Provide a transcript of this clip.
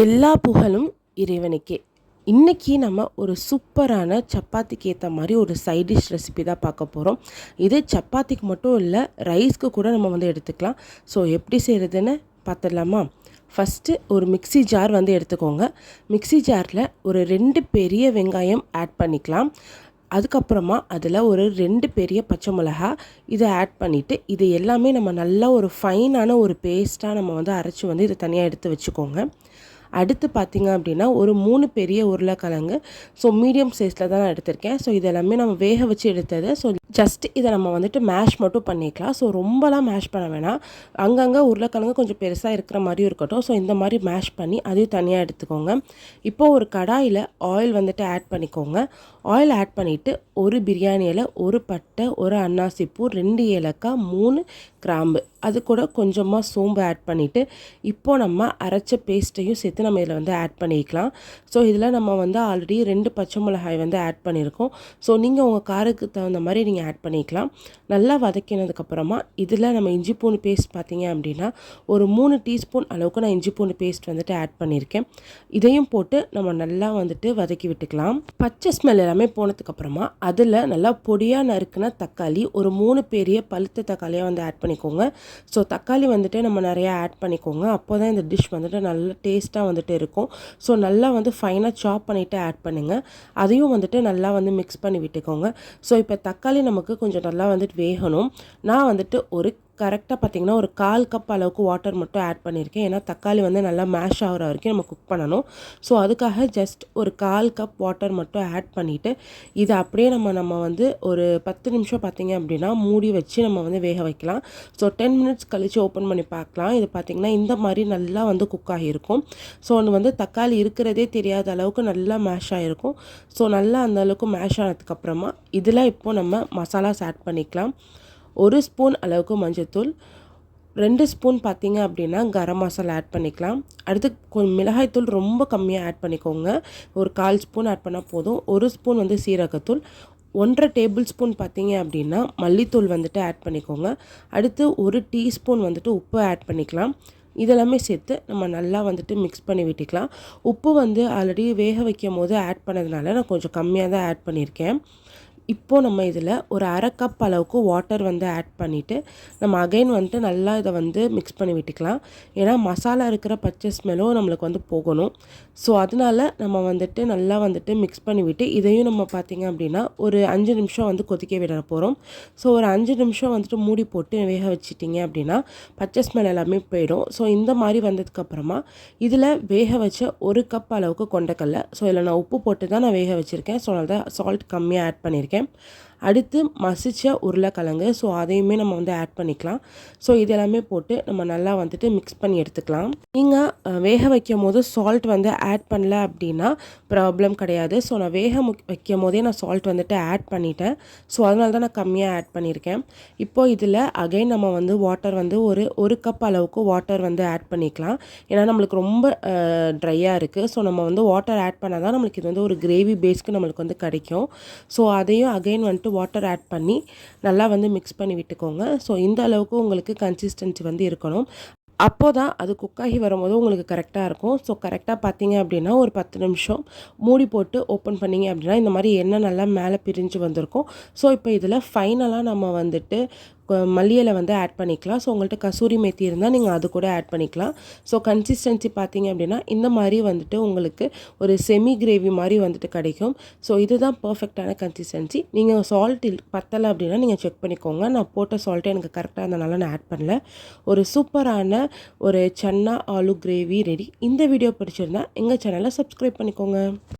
எல்லா புகழும் இறைவனுக்கே. இன்றைக்கி நம்ம ஒரு சூப்பரான சப்பாத்திக்கு ஏற்ற மாதிரி ஒரு சைட் டிஷ் ரெசிபி தான் பார்க்க போகிறோம் இது சப்பாத்திக்கு மட்டும் இல்லை ரைஸ்க்கு கூட நம்ம வந்து எடுத்துக்கலாம். ஸோ எப்படி செய்கிறதுன்னு பார்த்துடலாமா ஃபஸ்ட்டு ஒரு மிக்ஸி ஜார் வந்து எடுத்துக்கோங்க. மிக்ஸி ஜாரில் ஒரு ரெண்டு பெரிய வெங்காயம் ஆட் பண்ணிக்கலாம். அதுக்கப்புறமா அதில் ஒரு ரெண்டு பெரிய பச்சை மிளகா இதை ஆட் பண்ணிவிட்டு இது எல்லாமே நம்ம நல்லா ஒரு ஃபைனான ஒரு பேஸ்ட்டாக நம்ம வந்து அரைச்சி வந்து இதை தனியாக எடுத்து வச்சுக்கோங்க. அடுத்து பார்த்திங்க அப்படின்னா ஒரு மூணு பெரிய உருளைக்கிழங்கு. ஸோ மீடியம் சைஸில் தான் நான் எடுத்திருக்கேன். ஸோ இதெல்லாமே நம்ம வேக வச்சு எடுத்தது. ஸோ ஜஸ்ட் இதை நம்ம வந்துட்டு மேஷ் மட்டும் பண்ணிக்கலாம். ஸோ ரொம்பலாம் மேஷ் பண்ண வேணாம். அங்கங்கே உருளைக்கிழங்கு கொஞ்சம் பெருசாக இருக்கிற மாதிரியும் இருக்கட்டும். ஸோ இந்த மாதிரி மேஷ் பண்ணி அதையும் தனியாக எடுத்துக்கோங்க. இப்போது ஒரு கடாயில் ஆயில் வந்துட்டு ஆட் பண்ணிக்கோங்க. ஆயில் ஆட் பண்ணிவிட்டு ஒரு பிரியாணியில் ஒரு பட்டை ஒரு அன்னாசிப்பூ ரெண்டு ஏலக்காய் மூணு கிராம்பு. அது கூட கொஞ்சமாக சோம்பு ஆட் பண்ணிவிட்டு இப்போது நம்ம அரைச்ச பேஸ்ட்டையும் சேர்த்து நம்ம இதில் வந்து ஆட் பண்ணிக்கலாம். ஸோ இதில் நம்ம வந்து ஆல்ரெடி ரெண்டு பச்சை மிளகாய் வந்து ஆட் பண்ணியிருக்கோம். ஸோ நீங்கள் உங்கள் காருக்கு தகுந்த மாதிரி நீங்கள் ஆட் பண்ணிக்கலாம். நல்லா வதக்கினதுக்கப்புறமா இதில் நம்ம இஞ்சி பூண்டு பேஸ்ட் பார்த்தீங்க அப்படின்னா ஒரு மூணு டீஸ்பூன் அளவுக்கு நான் இஞ்சி பூண்டு பேஸ்ட் வந்துட்டு ஆட் பண்ணியிருக்கேன். இதையும் போட்டு நம்ம நல்லா வந்துட்டு வதக்கி விட்டுக்கலாம். பச்சை ஸ்மெல் எல்லாமே போனதுக்கப்புறமா அதில் நல்லா பொடியாக நறுக்குன தக்காளி ஒரு மூணு பெரிய பழுத்த தக்காளியாக வந்து ஆட் பண்ணிக்கோங்க. ஸோ தக்காளி வந்துட்டு நம்ம நிறையா ஆட் பண்ணிக்கோங்க. அப்போ தான் இந்த டிஷ் வந்துட்டு நல்ல டேஸ்ட்டாக வந்துட்டு இருக்கும். ஸோ நல்லா வந்து ஃபைனாக சாப் பண்ணிவிட்டு ஆட் பண்ணுங்கள் அதையும் வந்துட்டு நல்லா வந்து மிக்ஸ் பண்ணி விட்டுக்கோங்க. ஸோ இப்போ தக்காளி நமக்கு கொஞ்சம் நல்லா வந்துட்டு வேகணும். நான் வந்துட்டு ஒரு கரெக்டாக பார்த்திங்கன்னா ஒரு கால் கப் அளவுக்கு வாட்டர் மட்டும் ஆட் பண்ணியிருக்கேன் ஏன்னா தக்காளி வந்து நல்லா மேஷ் ஆகிற வரைக்கும் நம்ம குக் பண்ணணும். ஸோ அதுக்காக ஜஸ்ட் ஒரு கால் கப் வாட்டர் மட்டும் ஆட் பண்ணிவிட்டு இதை அப்படியே நம்ம நம்ம வந்து ஒரு பத்து நிமிஷம் பார்த்திங்க அப்படின்னா மூடி வச்சு நம்ம வந்து வேக வைக்கலாம். ஸோ டென் மினிட்ஸ் கழித்து ஓப்பன் பண்ணி பார்க்கலாம். இது பார்த்திங்கன்னா இந்த மாதிரி நல்லா வந்து குக் ஆகியிருக்கும். ஸோ ஒன்று வந்து தக்காளி இருக்கிறதே தெரியாத அளவுக்கு நல்லா மேஷ் ஆகிருக்கும் ஸோ நல்லா அந்த அளவுக்கு மேஷ் ஆனதுக்கப்புறமா இதில் இப்போது நம்ம மசாலாஸ் ஆட் பண்ணிக்கலாம். ஒரு ஸ்பூன் அளவுக்கு மஞ்சத்தூள் ரெண்டு ஸ்பூன் பார்த்தீங்க அப்படின்னா கரம் மசாலா ஆட் பண்ணிக்கலாம். அடுத்து கொஞ்சம் மிளகாய்த்தூள் ரொம்ப கம்மியாக ஆட் பண்ணிக்கோங்க. ஒரு கால் ஸ்பூன் ஆட் பண்ணால் போதும். ஒரு ஸ்பூன் வந்து சீரகத்தூள் ஒன்றரை டேபிள் ஸ்பூன் பார்த்தீங்க அப்படின்னா மல்லித்தூள் வந்துட்டு ஆட் பண்ணிக்கோங்க. அடுத்து ஒரு டீஸ்பூன் வந்துட்டு உப்பு ஆட் பண்ணிக்கலாம். இதெல்லாமே சேர்த்து நம்ம நல்லா வந்துட்டு மிக்ஸ் பண்ணி விட்டுக்கலாம். உப்பு வந்து ஆல்ரெடி வேக வைக்கும் போது ஆட் பண்ணதுனால நான் கொஞ்சம் கம்மியாக தான் ஆட் பண்ணியிருக்கேன். இப்போது நம்ம இதில் ஒரு அரை கப் அளவுக்கு வாட்டர் வந்து ஆட் பண்ணிவிட்டு நம்ம அகைன் வந்துட்டு நல்லா இதை வந்து மிக்ஸ் பண்ணி விட்டுக்கலாம். ஏன்னா மசாலா இருக்கிற பச்சை ஸ்மெல்லும் நம்மளுக்கு வந்து போகணும். ஸோ அதனால நம்ம வந்துட்டு நல்லா வந்துட்டு மிக்ஸ் பண்ணி விட்டு இதையும் நம்ம பார்த்திங்க அப்படின்னா ஒரு அஞ்சு நிமிஷம் வந்து கொதிக்க விட போகிறோம் ஸோ ஒரு அஞ்சு நிமிஷம் வந்துட்டு மூடி போட்டு வேக வச்சிட்டிங்க அப்படின்னா பச்சை ஸ்மெல் எல்லாமே போயிடும். ஸோ இந்த மாதிரி வந்ததுக்கப்புறமா இதில் வேக வச்ச ஒரு கப் அளவுக்கு கொண்டக்கல்ல. ஸோ இதில் நான் உப்பு போட்டு தான் நான் வேக வச்சுருக்கேன். ஸோ அதனால் தான் சால்ட் கம்மியாக ஆட் பண்ணியிருக்கேன் வச்சுருக்கேன் அடுத்து மசிச்ச உருளைக்கிழங்கு. ஸோ அதையுமே நம்ம வந்து ஆட் பண்ணிக்கலாம். ஸோ இதெல்லாமே போட்டு நம்ம நல்லா வந்துட்டு மிக்ஸ் பண்ணி எடுத்துக்கலாம். நீங்கள் வேக வைக்கும் போது சால்ட் வந்து ஆட் பண்ணல அப்படின்னா ப்ராப்ளம் கிடையாது. ஸோ நான் வேக வைக்கும் போதே நான் சால்ட் வந்துட்டு ஆட் பண்ணிட்டேன். ஸோ அதனால தான் நான் கம்மியாக ஆட் பண்ணியிருக்கேன். இப்போ இதில் அகைன் நம்ம வந்து வாட்டர் வந்து ஒரு ஒரு கப் அளவுக்கு வாட்டர் வந்து ஆட் பண்ணிக்கலாம். ஏன்னா நம்மளுக்கு ரொம்ப ட்ரையாக இருக்குது ஸோ நம்ம வந்து வாட்டர் ஆட் பண்ணால் தான் நம்மளுக்கு இது வந்து ஒரு கிரேவி பேஸ்க்கு நம்மளுக்கு வந்து கிடைக்கும். ஸோ அதையும் அகைன் வந்துட்டு வாட்டர் ஆட் பண்ணி நல்லா வந்து மிக்ஸ் பண்ணி விட்டுக்கோங்க. ஸோ இந்த அளவுக்கு உங்களுக்கு கன்சிஸ்டன்சி வந்து இருக்கணும். அப்போ தான் அது குக்காகி வரும்போது உங்களுக்கு கரெக்டாக இருக்கும். ஸோ கரெக்டாக பார்த்தீங்க அப்படின்னா ஒரு பத்து நிமிஷம் மூடி போட்டு ஓப்பன் பண்ணிங்க அப்படின்னா இந்த மாதிரி எண்ணெய் நல்லா மேலே பிரிஞ்சு வந்திருக்கும். ஸோ இப்போ இதில் ஃபைனலாக நம்ம வந்துட்டு மல்லியலை வந்து ஆட் பண்ணிக்கலாம். ஸோ உங்கள்கிட்ட கசூரி மெத்தி இருந்தால் நீங்கள் அது கூட ஆட் பண்ணிக்கலாம். ஸோ கன்சிஸ்டன்சி பார்த்தீங்க அப்படின்னா இந்த மாதிரி வந்துட்டு உங்களுக்கு ஒரு செமி கிரேவி மாதிரி வந்துட்டு கிடைக்கும். ஸோ இதுதான் பர்ஃபெக்டான கன்சிஸ்டன்சி நீங்கள் சால்ட் பத்தலை அப்படின்னா நீங்கள் செக் பண்ணிக்கோங்க. நான் போட்ட சால்ட்டு எனக்கு கரெக்டாக இருந்தனால நான் ஆட் பண்ணல. ஒரு சூப்பரான ஒரு சன்னா ஆலு கிரேவி ரெடி இந்த வீடியோ பிடிச்சிருந்தா எங்கள் சேனலை சப்ஸ்கிரைப் பண்ணிக்கோங்க.